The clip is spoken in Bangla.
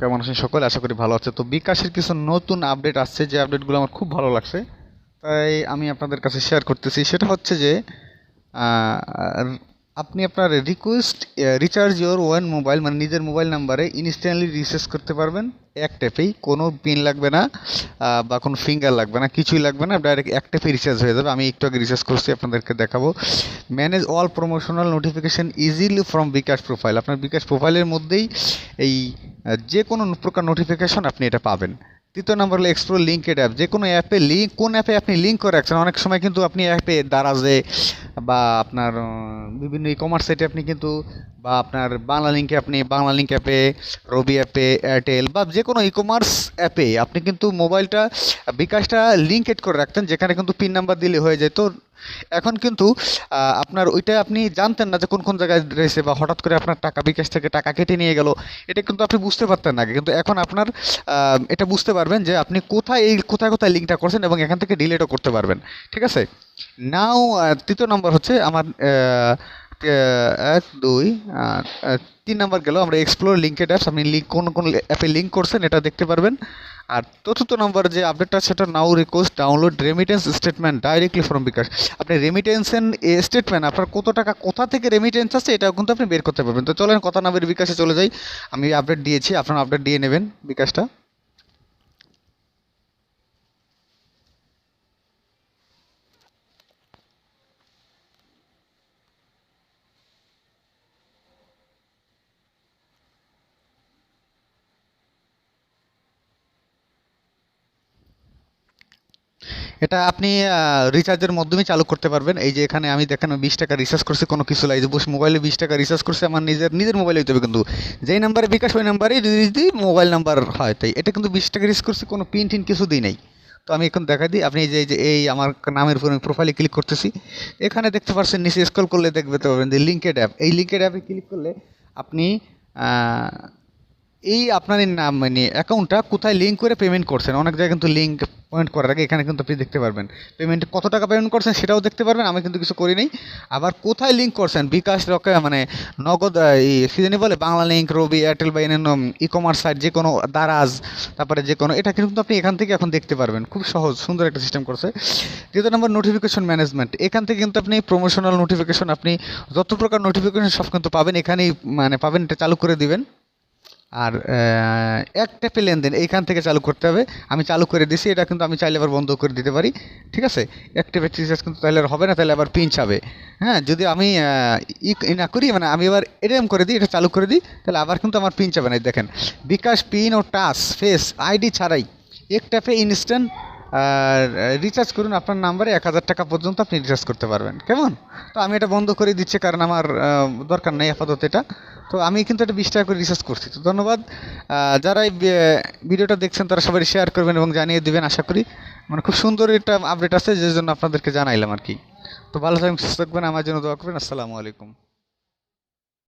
কেমন আছেন সকলে? আশা করি ভালো আছে তো বিকাশের কিছু নতুন আপডেট আসছে, যে আপডেটগুলো আমার খুব ভালো লাগছে, তাই আমি আপনাদের কাছে শেয়ার করতেছি। সেটা হচ্ছে যে আপনি আপনার request recharge your one mobile মানে নিজের মোবাইল নাম্বারে ইনস্ট্যান্টলি রিচার্জ করতে পারবেন। এক ট্যাপেই কোনো পিন লাগবে না বা কোনো ফিঙ্গার লাগবে না, কিছুই লাগবে না ডাইরেক্ট এক ট্যাপে রিচার্জ হয়ে যাবে। আমি একটু আগে রিচার্জ করছি, আপনাদেরকে দেখাবো। Manage all promotional notification easily from bKash profile আপনার বিকাশ প্রোফাইলের মধ্যেই এই যে কোনো প্রকার নোটিফিকেশন আপনি এটা পাবেন। তৃতীয় নম্বর হলো এক্সপ্লোর লিঙ্কেড অ্যাপ যে কোনো অ্যাপে লিঙ্ক কোন অ্যাপে আপনি লিঙ্ক করে রাখছেন, অনেক সময় কিন্তু আপনি অ্যাপে দারাজে বা আপনার বিভিন্ন ই কমার্স সাইটে আপনি কিন্তু, বা আপনার বাংলা লিঙ্কে আপনি, বাংলা লিঙ্ক অ্যাপে রবি অ্যাপে এয়ারটেল বা যে কোনো ই কমার্স অ্যাপে আপনি কিন্তু মোবাইলটা বিকাশটা লিঙ্কেড করে রাখতেন, যেখানে কিন্তু পিন নাম্বার দিলে হয়ে যায় তো এখন কিন্তু আপনার ওইটা আপনি জানতেন না যে কোন কোন জায়গায় রয়েছে বা হঠাৎ করে আপনার টাকা বিকাশ থেকে টাকা কেটে নিয়ে গেল, এটা কিন্তু আপনি বুঝতে পারতেন না। কিন্তু এখন আপনার এটা বুঝতে পারবেন যে আপনি কোথায় এই কোথায় কোথায় লিঙ্কটা করছেন এবং এখান থেকে ডিলেটও করতে পারবেন, ঠিক আছে নাও তৃতীয় নম্বর হচ্ছে আমার এক, দুই তিন নম্বর গেল। আমরা এক্সপ্লোর লিঙ্কেড অ্যাপস আপনি লিঙ্ক কোন কোন অ্যাপে লিঙ্ক করছেন, এটা দেখতে পারবেন। আর চতুর্থ নম্বর যে আপডেটটা সেটা now request download remittance statement directly from bKash আপনি রেমিটেন্সেন স্টেটমেন্ট আপনার কত টাকা, কোথা থেকে রেমিটেন্স আছে এটাও কিন্তু আপনি বের করতে পারবেন। তো চলেন, কথা না বের বিকাশে চলে যাই। আমি আপডেট দিয়েছি, আপনারা আপডেট দিয়ে নেবেন বিকাশটা। এটা আপনি রিচার্জের মাধ্যমে চালু করতে পারবেন। এই যে এখানে আমি দেখেন বিশ টাকা রিচার্জ করছি, কোনো কিছু লাগে বস মোবাইলে বিশ টাকা রিচার্জ করছে, আমার নিজের নিজের মোবাইলে হইতে হবে কিন্তু। যেই নাম্বারে বিকাশ, ওই নাম্বারেই যদি মোবাইল নাম্বার হয়। তাই এটা কিন্তু বিশ টাকা রিচার্জ করছি, কোনো পিন টিন কিছু দিই নাই। তো আমি এখন দেখা দিই, আপনি যে যে, এই আমার নামের উপর আমি প্রোফাইলে ক্লিক করতেছি। এখানে দেখতে পাচ্ছেন নিচে স্ক্রল করলে দেখতে পাবেন যে লিঙ্কেড অ্যাপ এই লিঙ্কেড অ্যাপে ক্লিক করলে আপনি এই আপনার নাম মানে অ্যাকাউন্টটা কোথায় লিঙ্ক করে পেমেন্ট করছেন? অনেক জায়গায় কিন্তু লিঙ্ক পয়েন্ট করার আগে এখানে কিন্তু আপনি দেখতে পারবেন। পেমেন্ট কত টাকা পেমেন্ট করছেন সেটাও দেখতে পারবেন, আমি কিন্তু কিছু করি নাই আবার কোথায় লিঙ্ক করছেন? বিকাশ রকে মানে নগদ এই সিজনে বলে বাংলা? লিঙ্ক রবি, এয়ারটেল বা এন ই কমার্স সাইট যে কোনো দারাজ, তারপরে যে কোনো, এটা কিন্তু আপনি এখান থেকে এখন দেখতে পারবেন। খুব সহজ, সুন্দর একটা সিস্টেম করছে। দ্বিতীয় নম্বর নোটিফিকেশন ম্যানেজমেন্ট এখান থেকে কিন্তু আপনি প্রমোশনাল নোটিফিকেশন আপনি যত প্রকার নোটিফিকেশন সব কিন্তু পাবেন। এখানেই মানে পাবেন, এটা চালু করে দিবেন। আর একটা পে লেনদেন, এইখান থেকে চালু করতে হবে। আমি চালু করে দিছি, এটা কিন্তু আমি চাইলে আবার বন্ধ করে দিতে পারি, ঠিক আছে? এক ট্যাপে রিচার্জ কিন্তু তাহলে আর হবে না, তাহলে আবার পিন চাবে হ্যাঁ যদি আমি ই না করি মানে আমি এবার এরম করে দিই, এটা চালু করে দিই, তাহলে আবার কিন্তু আমার পিন চাবে না। দেখেন, বিকাশ পিন ও টাচ, ফেস আইডি ছাড়াই, একটা ট্যাপে ইনস্ট্যান্ট রিচার্জ করুন আপনার নাম্বারে এক হাজার টাকা পর্যন্ত আপনি রিচার্জ করতে পারবেন। কেমন? তো আমি এটা বন্ধ করে দিচ্ছি কারণ আমার দরকার নেই আপাতত এটা। তো আমি কিন্তু এটা বিশ টাকা করে রিচার্জ করছি। তো ধন্যবাদ। যারা এই ভিডিওটা দেখছেন তারা সবাই শেয়ার করবেন এবং জানিয়ে দেবেন আশা করি। মানে খুব সুন্দর একটা আপডেট আছে যে জন্য আপনাদেরকে জানাইলাম আর কি। তো ভালো থাকবেন, সুস্থ থাকবেন। আমার জন্য দোয়া করবেন। আসসালামু আলাইকুম।